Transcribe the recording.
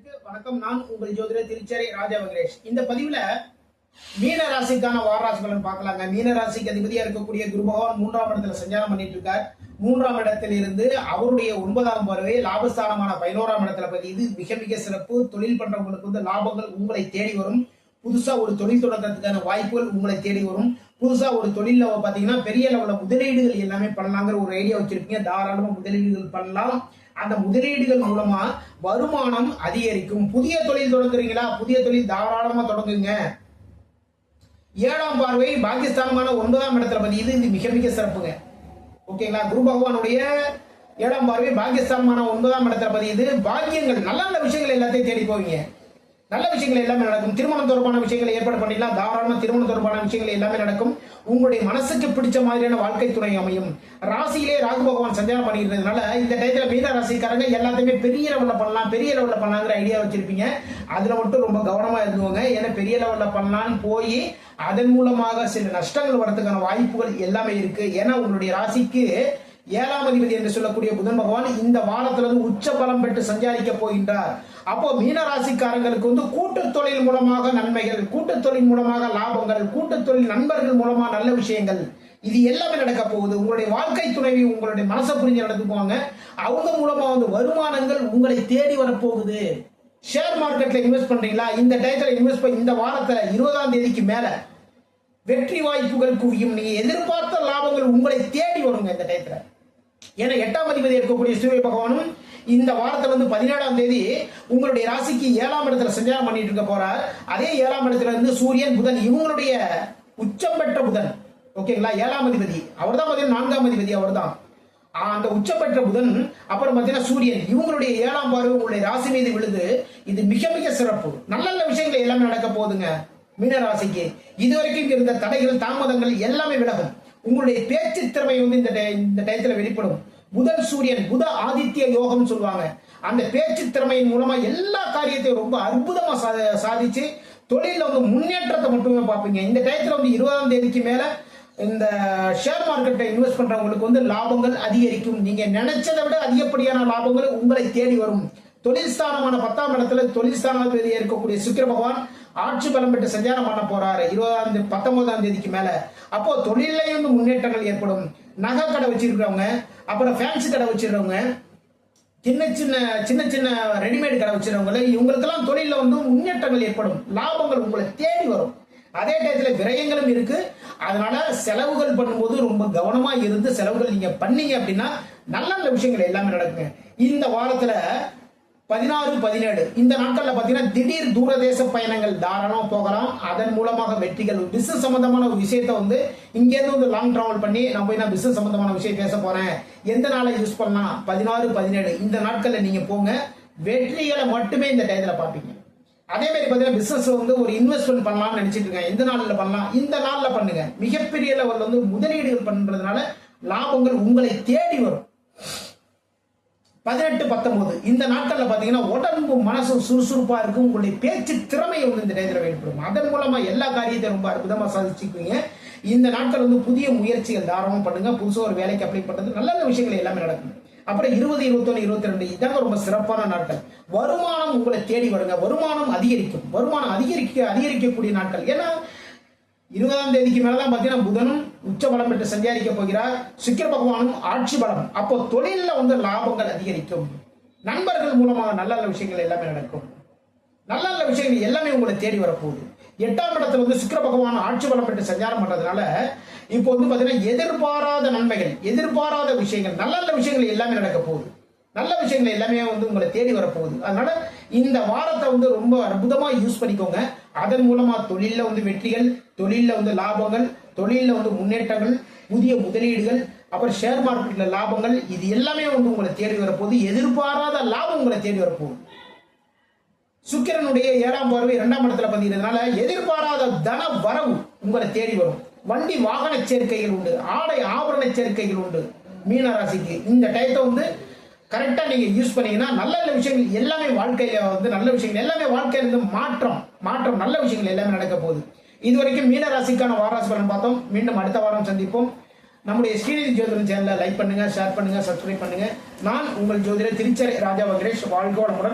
நேயர்களுக்கு வணக்கம். நான் உங்கள் ஜோதிடர் திருச்சேரி ராஜா வெங்கடேஷ். இந்த பதிவுல மீன ராசிக்கான வாராசி பலன் பார்க்கலாங்க. மீன ராசிக்கு அதிபதியா இருக்கக்கூடிய குரு பகவான் மூன்றாம் இடத்துல சஞ்சாரம் பண்ணிட்டு இருக்கார். மூன்றாம் இடத்தில் இருந்து அவருடைய ஒன்பதாம் பருவை லாபஸ்தானமான பதினோராம் இடத்துல இது மிக மிக சிறப்பு. தொழில் பண்றவங்களுக்கு வந்து லாபங்கள் உங்களை தேடி வரும். புதுசா ஒரு தொழில் தொடங்குறதுக்கான வாய்ப்புகள் உங்களை தேடி வரும். புதுசா ஒரு தொழில பாத்தீங்கன்னா பெரிய லெவல்ல முதலீடுகள் எல்லாமே பண்ணலாங்கிற ஒரு ஐடியா வச்சிருப்பீங்க. தாராளமா முதலீடுகள் பண்ணலாம். அந்த முதலீடுகள் மூலமா வருமானம் அதிகரிக்கும். புதிய தொழில் தொடங்குறீங்களா? புதிய தொழில் தாராளமா தொடங்குங்க. ஏழாம் பார்வை பாகிஸ்தானமான ஒன்பதாம் இடத்துல பதியுது. இது மிக மிக சிறப்புங்க. ஓகேங்களா? குரு பகவானுடைய ஏழாம் பார்வை பாகிஸ்தானமான ஒன்பதாம் இடத்துல பதியுது. பாக்கியங்கள் நல்ல நல்ல விஷயங்கள் எல்லாத்தையும் தேடி போவீங்க. நல்ல விஷயங்கள் எல்லாமே நடக்கும். திருமணம் தொடர்பான விஷயங்களை ஏற்பாடு பண்ணிடலாம். தாராளமாக திருமணம் தொடர்பான விஷயங்கள் எல்லாமே நடக்கும். உங்களுடைய மனசுக்கு பிடிச்ச மாதிரியான வாழ்க்கை துணை அமையும். ராசியிலே ராகு பகவான் சஞ்சாரம் பண்ணிக்கிறதுனால இந்த டயத்தில் மீன ராசிக்காரங்க எல்லாத்தையுமே பெரிய லெவலில் பண்ணலாம். பெரிய லெவலில் பண்ணலாங்கிற ஐடியா வச்சிருப்பீங்க. அதில் மட்டும் ரொம்ப கவனமாக இருந்துவாங்க ஏன்னா பெரிய லெவலில் பண்ணலான்னு போய் அதன் மூலமாக சில நஷ்டங்கள் வரதுக்கான வாய்ப்புகள் எல்லாமே இருக்குது ஏன்னா உங்களுடைய ராசிக்கு ஏழாம் அதிபதி என்று சொல்லக்கூடிய புதன் பகவான் இந்த வாரத்திலிருந்து உச்ச பலம் பெற்று சஞ்சாரிக்க போகின்றார். அப்போ மீன ராசிக்காரங்களுக்கு வந்து கூட்டு தொழில் மூலமாக நன்மைகள் கூட்டு தொழில் மூலமாக லாபங்கள் கூட்டு தொழில் நண்பர்கள் மூலமா நல்ல விஷயங்கள். இது எல்லாமே நடக்க போகுது. உங்களுடைய வாழ்க்கை துணைவி உங்களுடைய மனசை புரிஞ்சு நடந்துக்குவாங்க. அவங்க மூலமா வந்து வருமானங்கள் உங்களை தேடி வரப்போகுது. ஷேர் மார்க்கெட்ல இன்வெஸ்ட் பண்றீங்களா? இந்த டயத்துல இன்வெஸ்ட் பண்ணி இந்த வாரத்துல இருபதாம் தேதிக்கு மேல வெற்றி வாய்ப்புகள் குவியும். நீங்க எதிர்பார்த்த லாபங்கள் உங்களை தேடி வருங்க இந்த டயத்துல ஏன்னா எட்டாம் அதிபதி இருக்கக்கூடிய சூரிய பகவானும் இந்த வாரத்துல வந்து பதினேழாம் தேதி உங்களுடைய ராசிக்கு ஏழாம் இடத்துல சஞ்சாரம் பண்ணிட்டு இருக்க போறார். அதே ஏழாம் இடத்துல இருந்து சூரியன் புதன் இவங்களுடைய உச்சம் பெற்ற புதன் ஓகேங்களா ஏழாம் அதிபதி. அவர் தான் பார்த்தீங்கன்னா நான்காம் அதிபதி அவர் தான் அந்த உச்சம் பெற்ற புதன் அப்புறம் பார்த்தீங்கன்னா சூரியன். இவங்களுடைய ஏழாம் பார்வை உங்களுடைய ராசி மீது விழுது. இது மிக மிக சிறப்பு. நல்ல நல்ல விஷயங்கள் எல்லாமே நடக்க போகுதுங்க. மீன ராசிக்கு. இதுவரைக்கும் இருந்த தடைகள் தாமதங்கள் எல்லாமே விலகும். உங்களுடைய பேச்சு திறமை வந்து இந்த டை- இந்த டயத்துல வெளிப்படும். புதன் சூரியன் புத ஆதித்ய யோகம் சொல்லுவாங்க. அந்த பேச்சு திறமையின் மூலமா எல்லா காரியத்தையும் ரொம்ப அற்புதமா சா- சாதிச்சு தொழில வந்து முன்னேற்றத்தை மட்டுமே பார்ப்பீங்க. இந்த டயத்துல வந்து இருபதாம் தேதிக்கு மேல இந்த ஷேர் மார்க்கெட்டை இன்வெஸ்ட் பண்றவங்களுக்கு வந்து லாபங்கள் அதிகரிக்கும். நீங்க நினைச்சதை விட அதிகப்படியான லாபங்கள் உங்களை தேடி வரும். தொழில் பத்தாம் இடத்துல தொழில் தேதி இருக்கக்கூடிய சுக்கிர பகவான் ஆட்சி பலம் பெற்று சஞ்சாரம் பண்ண போறாரு. இருபதாம் தேதி பத்தொன்பதாம் தேதிக்கு மேல. அப்போ தொழிலையும் வந்து முன்னேற்றங்கள் ஏற்படும். நகை கடை வச்சிருக்கிறவங்க அப்புறம் ஃபேன்சி கடை வச்சிருக்கிறவங்க சின்ன சின்ன சின்ன சின்ன ரெடிமேட் கடை வச்சிருக்கவங்கள இவங்களுக்கெல்லாம் தொழிலில் வந்து முன்னேற்றங்கள் ஏற்படும். லாபங்கள் உங்களை தேடி வரும். அதே டயத்தில் விரயங்களும் இருக்கு. அதனால செலவுகள் பண்ணும்போது ரொம்ப கவனமா இருந்து செலவுகள் நீங்க பண்ணீங்க அப்படின்னா நல்ல நல்ல விஷயங்கள் எல்லாமே நடக்குங்க. இந்த வாரத்துல பதினாறு பதினேழு. இந்த நாட்கள்ல பாத்தீங்கன்னா திடீர் தூரதேச பயணங்கள் தாராளமாக போகலாம். அதன் மூலமாக வெற்றிகள் பிசினஸ் சம்பந்தமான ஒரு விஷயத்தை வந்து இங்க இருந்து வந்து லாங் டிராவல் பண்ணி நான் போய் நான் பிசினஸ் சம்பந்தமான விஷயம் பேச போறேன். எந்த நாளை யூஸ் பண்ணலாம்? பதினாறு பதினேழு. இந்த நாட்கள்ல நீங்க போங்க. வெற்றிகளை மட்டுமே இந்த டயத்துல பாப்பீங்க அதே மாதிரி பார்த்தீங்கன்னா பிசினஸ் வந்து ஒரு இன்வெஸ்ட்மெண்ட் பண்ணலாம்னு நினைச்சிட்டு இருக்கேன். எந்த நாள்ல பண்ணலாம்? இந்த நாள்ல பண்ணுங்க. மிகப்பெரிய லெவலில் வந்து முதலீடுகள் பண்றதுனால லாபங்கள் உங்களை தேடி வரும். பதினெட்டு பத்தொன்பது. இந்த நாட்களில் பார்த்தீங்கன்னா உடம்பு மனசும் சுறுசுறுப்பாக இருக்கும். உங்களுடைய பேச்சு திறமையை வந்து இந்த நேரத்தில் வெளிப்படும் அதன் மூலமாக எல்லா காரியத்தையும் ரொம்ப அற்புதமாக சாதிச்சுக்குவீங்க. இந்த நாட்கள் வந்து புதிய முயற்சிகள் தாராளமாக பண்ணுங்கள் புதுசாக ஒரு வேலைக்கு அப்ளை பண்ணுறது நல்ல நல்ல விஷயங்கள் எல்லாமே நடக்கும். அப்புறம் இருபது இருபத்தொன்னு இருபத்தி ரெண்டு இதாங்க ரொம்ப சிறப்பான நாட்கள். வருமானம் உங்களை தேடி வருங்க. வருமானம் அதிகரிக்கும். வருமானம் அதிகரிக்க அதிகரிக்கக்கூடிய நாட்கள். ஏன்னா இருபதாம் தேதிக்கு மேலதான் பாத்தீங்கன்னா புதனும் உச்ச பலம் பெற்று சஞ்சாரிக்க போகிறார். சுக்கிர பகவானும் ஆட்சி பலம். அப்போ தொழிலில் வந்து லாபங்கள் அதிகரிக்கும். நண்பர்கள் மூலமாக நல்ல நல்ல விஷயங்கள் எல்லாமே நடக்கும். நல்ல நல்ல விஷயங்கள் எல்லாமே உங்களை தேடி வரப்போகுது. எட்டாம் இடத்துல வந்து சுக்கிர பகவான் ஆட்சி பலம் பெற்று சஞ்சாரம் பண்றதுனால இப்போ வந்து பாத்தீங்கன்னா எதிர்பாராத நன்மைகள் எதிர்பாராத விஷயங்கள் நல்ல நல்ல விஷயங்கள் எல்லாமே நடக்க போகுது. நல்ல விஷயங்கள் எல்லாமே வந்து உங்களை தேடி வரப்போகுது. அதனால இந்த வாரத்தை வந்து ரொம்ப அற்புதமா யூஸ் பண்ணிக்கோங்க. அதன் மூலமா தொழில்ல வந்து வெற்றிகள் தொழில்ல வந்து லாபங்கள் தொழில்ல வந்து முன்னேற்றங்கள் புதிய முதலீடுகள் அப்புறம் ஷேர் மார்க்கெட்ல லாபங்கள் இது எல்லாமே வந்து உங்களை தேடி வரப்போகுது. எதிர்பாராத லாபம் உங்களை தேடி வரப்போகுது. சுக்கிரனுடைய ஏழாம் பார்வை இரண்டாம் இடத்துல பதிகிறதுனால எதிர்பாராத தன வரவு உங்களை தேடி வரும். வண்டி வாகன சேர்க்கைகள் உண்டு ஆடை ஆபரண சேர்க்கைகள் உண்டு. மீனராசிக்கு இந்த டயத்தை வந்து கரெக்டாக நீங்கள் யூஸ் பண்ணீங்கன்னா நல்ல நல்ல விஷயங்கள் எல்லாமே வாழ்க்கையில வந்து நல்ல விஷயங்கள் எல்லாமே வாழ்க்கையில இருந்து மாற்றம் மாற்றம் நல்ல விஷயங்கள் எல்லாமே நடக்க போகுது. இது வரைக்கும் மீன ராசிக்கான வாராசி பலன் பார்த்தோம். மீண்டும் அடுத்த வாரம் சந்திப்போம். நம்முடைய ஸ்ரீநிதி ஜோதிடம் சேனலை லைக் பண்ணுங்கள் ஷேர் பண்ணுங்கள் சப்ஸ்கிரைப் பண்ணுங்கள் நான் உங்கள் ஜோதிடர் திருச்சரை ராஜா வகிரேஷ் வாழ்க வளமுடன்.